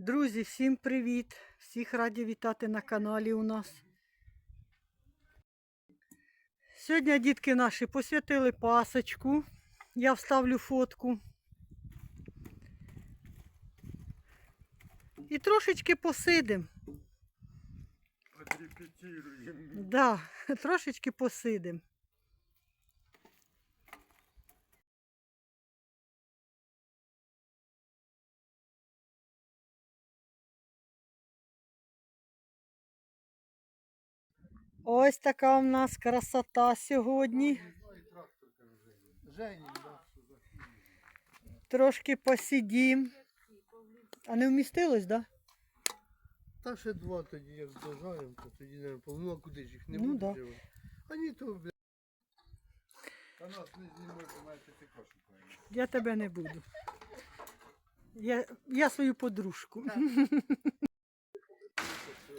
Друзі, всім привіт! Всіх раді вітати на каналі у нас. Сьогодні дітки наші посвятили пасочку. Я вставлю фотку. І трошечки посидим. Да, трошечки посидим. Ось така у нас красота сьогодні. Трошки посидім. А не вмістилось, так? Да? Та ще два тоді, як дожаємо, то тоді не ну а куди ж їх не Ну, буде да. А ні, то бля. Та нас не знімайте, маєте ти кашу Я тебе не буду. Я, я свою подружку.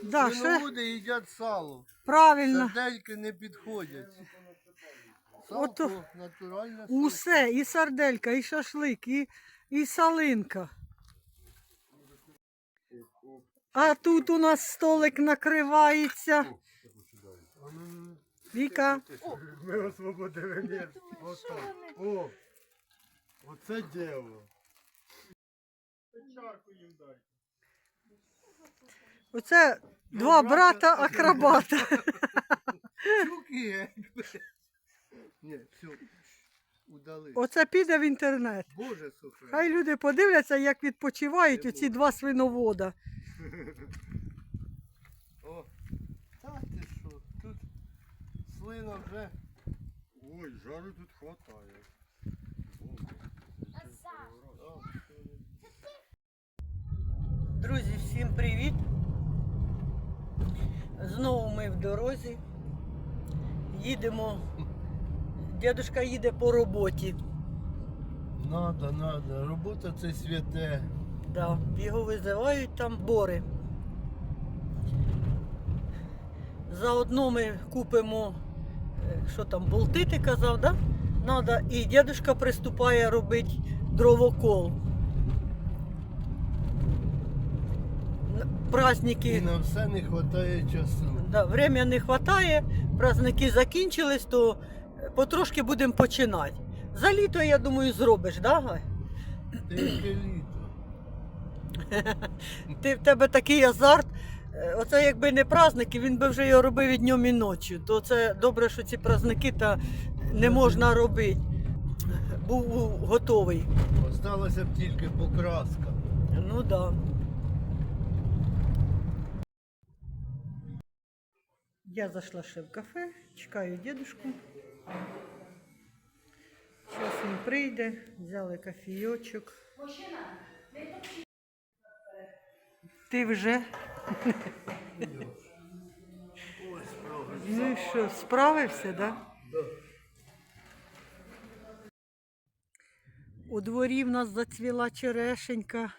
Да, ще Люди їдять сало. правильно. Сардельки не підходять. Ото- Салко натуральне. Усе, і сарделька, і шашлик, і, і салинка. А тут у нас столик накривається. Віка, Ми освободили місце. Ото. О, оце діло. Оце два брата акробата. Ні, все. Удали. Оце піде в інтернет. Боже сухе. Хай люди подивляться, як відпочивають оці два свиновода. О, та ти що, тут слина вже. Ой, жару тут хватає. Друзі, всім привіт! Ми в дорозі. Їдемо. Дідушка їде по роботі. Надо, надо. Робота це святе. Да, його визивають там бори. Заодно ми купимо, е, що там, болти, ти казав, да? Надо. І дідушка приступає робити дровокол. Н- І на все не вистачає часу. да, время не вистачає, праздники закінчились, то е, потрошки будемо починати. За літо, я думаю, зробиш, да? Гай? Тільки літо. Ти в тебе такий азарт. Е, Оце якби не праздники, він би вже його робив і днем і ночі. То це добре, що ці праздники та не можна робити. Був готовий. Осталося б тільки покраска. Ну так. Да. Я зайшла ще в кафе, чекаю дідушку. Зараз він прийде, взяли кофійочок. Ти вже? Ну що, справився, так? Да? У дворі в нас зацвіла черешенька.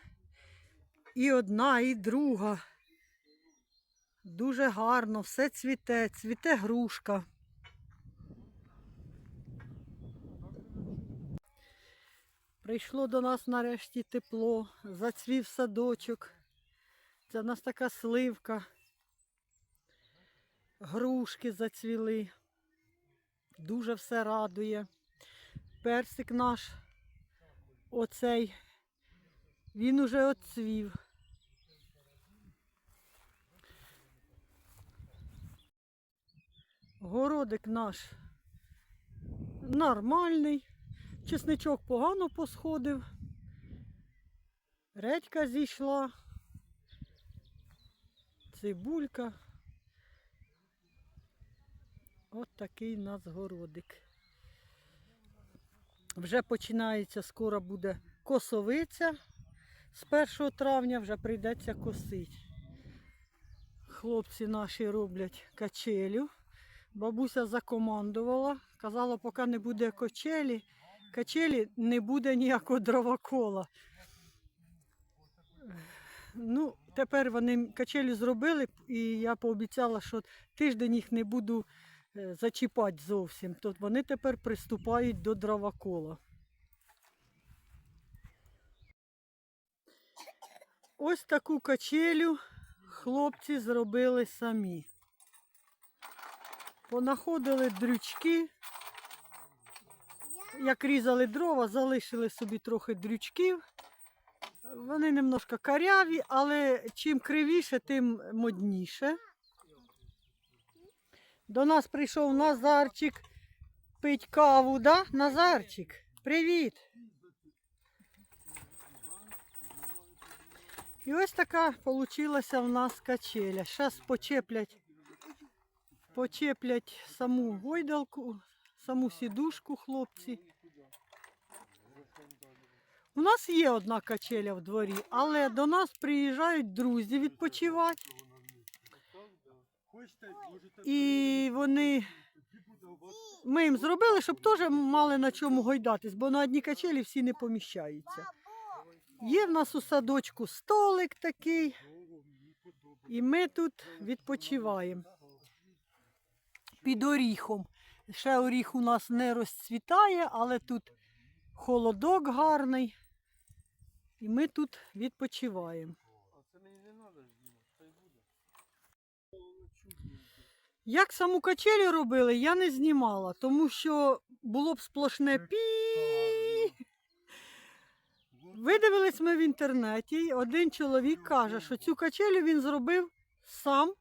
І одна, і друга. Дуже гарно, все цвіте, цвіте грушка. Прийшло до нас нарешті тепло, зацвів садочок. Це в нас така сливка. Грушки зацвіли. Дуже все радує. Персик наш, оцей, він уже отцвів. Городик наш нормальний. Чесничок погано посходив. Редька зійшла. Цибулька. От такий у нас городик. Вже починається, скоро буде косовиця. З 1 травня вже прийдеться косити. Хлопці наші роблять качелю. Бабуся закомандувала, казала, поки не буде качелі, качелі не буде ніякого дровокола. Ну, тепер вони качелі зробили, і я пообіцяла, що тиждень їх не буду е, зачіпати зовсім. То вони тепер приступають до дровокола. Ось таку качелю хлопці зробили самі. Понаходили дрючки. Як різали дрова, залишили собі трохи дрючків. Вони немножко каряві, але чим кривіше, тим модніше. До нас прийшов Назарчик пить каву, да? Назарчик, привіт! І ось така получилася в нас качеля. Зараз почеплять, почеплять саму гойдалку, саму сідушку хлопці. У нас є одна качеля в дворі, але до нас приїжджають друзі відпочивати. І вони. Ми їм зробили, щоб теж мали на чому гойдатись, бо на одній качелі всі не поміщаються. Є в нас у садочку столик такий, і ми тут відпочиваємо під оріхом. Ще оріх у нас не розцвітає, але тут холодок гарний. І ми тут відпочиваємо. А це не треба знімати, хай буде. Як саму качелю робили, я не знімала, тому що було б сплошне пі. Видивились ми в інтернеті. Один чоловік каже, що цю качелю він зробив сам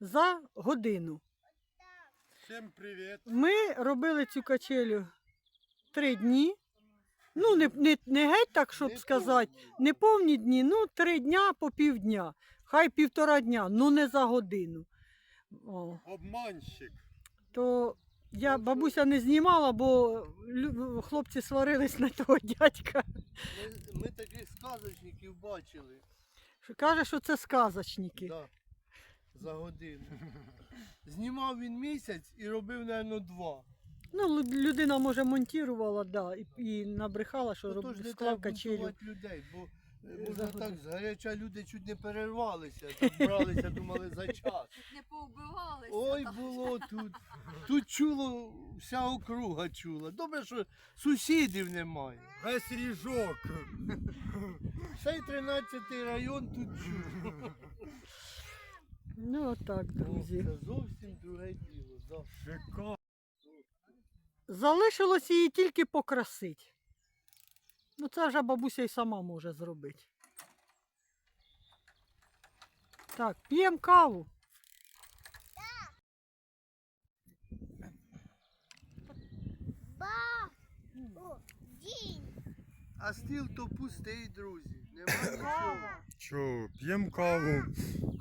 за годину. Всім привіт. Ми робили цю качелю три дні. Ну, не, не, не геть так, щоб Не сказати, не повні дні, ну три дня по півдня. Хай півтора дня, ну не за годину. О. Обманщик. то я бабуся не знімала, бо хлопці сварились на того дядька. Ми, ми таких сказочників бачили. Каже, що це сказочники. Да. За годину. Знімав він місяць і робив, мабуть, два. Ну, людина, може, монтувала, да, і, і набрехала, що Отож роб... не склав треба качелю. людей, бо е, можна так, згаряча люди чуть не перервалися, так бралися, думали за час. Чуть не поубивалися. Ой, було тут. Тут чуло, вся округа чула. Добре, що сусідів немає. Весь ріжок. Цей 13-й район тут чув. Ну, отак, друзі. Це зовсім друге діло. Да. Шикарно. Залишилось її тільки покрасити. Ну, це вже бабуся і сама може зробити. Так, п'ємо каву. А стіл то пустий, друзі. Нема нічого. Що, п'ємо каву.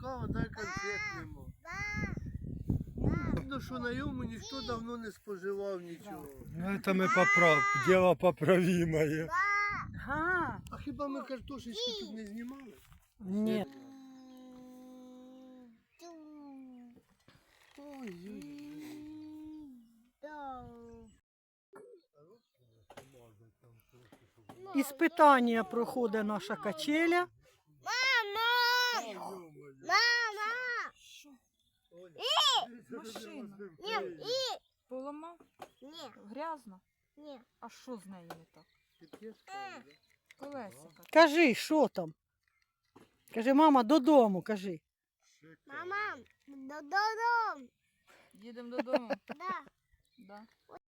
Кава, дай конфет нема. Видно, що на йому ніхто давно не споживав нічого. Ну, це ми поправ... Діло поправимое. Ага. А хіба ми картошечки тут не знімали? Ні. Ой-ой-ой. Іспитання проходить наша качеля. Машина. Поламав? Грязно? А що з нею не так? Колесика. Кажи, що там? Кажи, мама, додому, кажи. Мама, додому. Їдемо додому? Да. Да.